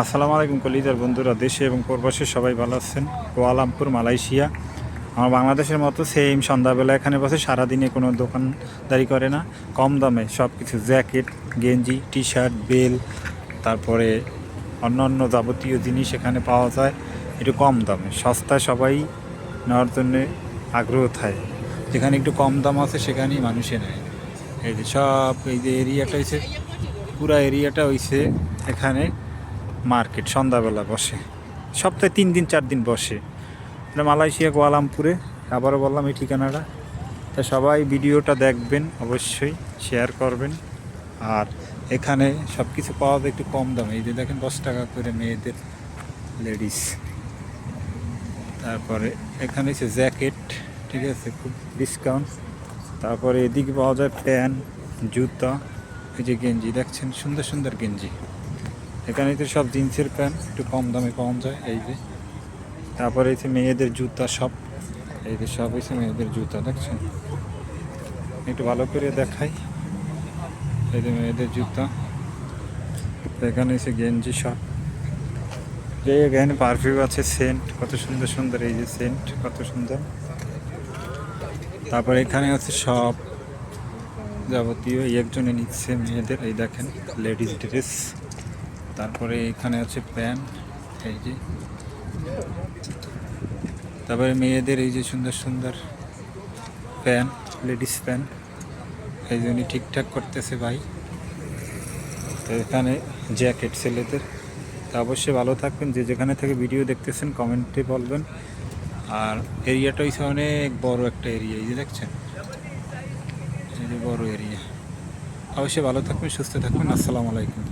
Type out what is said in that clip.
আসসালামু আলাইকুম কলিজার বন্ধুরা, দেশে এবং প্রবাসে সবাই ভালো আছেন? Kuala Lumpur Malaysia. আমার বাংলাদেশের মতো সেম সন্ধ্যাবেলা এখানে বসে সারাদিনে কোনো দোকানদারি করে না। কম দামে সব কিছু জ্যাকেট গেঞ্জি টি শার্ট বেল তারপরে অন্য অন্য যাবতীয় জিনিস এখানে পাওয়া যায়। একটু কম দামে, সস্তায় সবাই নেওয়ার জন্য আগ্রহ থাকে। যেখানে একটু কম দাম আছে সেখানেই মানুষে নেয়। এই যে সব, এই যে এরিয়াটা হয়েছে পুরা এরিয়াটা হয়েছে এখানে। মার্কেট, সন্ধ্যাবেলা বসে। সপ্তাহে তিন দিন, চার দিন বসে। মালয়েশিয়া, গোয়ালামপুরে, আবারও বললাম এই ঠিকানাটা। তা সবাই ভিডিওটা দেখবেন, অবশ্যই শেয়ার করবেন। আর এখানে সব কিছু পাওয়া যায় একটু কম দামে। এই যে দেখেন, দশ টাকা করে মেয়েদের লেডিস। তারপরে এখানে হচ্ছে জ্যাকেট, ঠিক আছে, খুব ডিসকাউন্ট তারপরে এদিকে পাওয়া যায় প্যান্ট, জুতা। এই যে গেঞ্জি, দেখছেন? সুন্দর সুন্দর গেঞ্জি। এখানে তো সব জিন্সের প্যান্ট, একটু কম দামে পাওয়া যায়, এই যে। তারপরে হচ্ছে মেয়েদের জুতা সব, এই যে সব হচ্ছে মেয়েদের জুতা, দেখছেন? একটু ভালো করে দেখাই। এই যে মেয়েদের জুতা এখানে হচ্ছে গেঞ্জি সব। যে এখানে পারফিউম আছে সেন্ট কত সুন্দর সুন্দর, এই যে সেন্ট কত সুন্দর। তারপর এখানে আছে সব যাবতীয়, এই একজনে নিচ্ছে মেয়েদের, এই দেখেন লেডিস ড্রেস তারপরে এখানে আছে প্যান্ট এই যে। তারপরে মেয়েদের এই যে সুন্দর সুন্দর প্যান্ট লেডিস প্যান্ট এই জন্য ঠিকঠাক করতেছে ভাই। তো এখানে জ্যাকেট ছেলেদের। তা অবশ্যই ভালো থাকবেন, যে যেখানে থেকে ভিডিও দেখতেছেন, কমেন্টে বলবেন। আর এরিয়াটা হচ্ছে অনেক বড় একটা এরিয়া, এই যে দেখছেন? বড় এরিয়া। অবশ্যই ভালো থাকবেন, সুস্থ থাকবেন, আসসালামু আলাইকুম।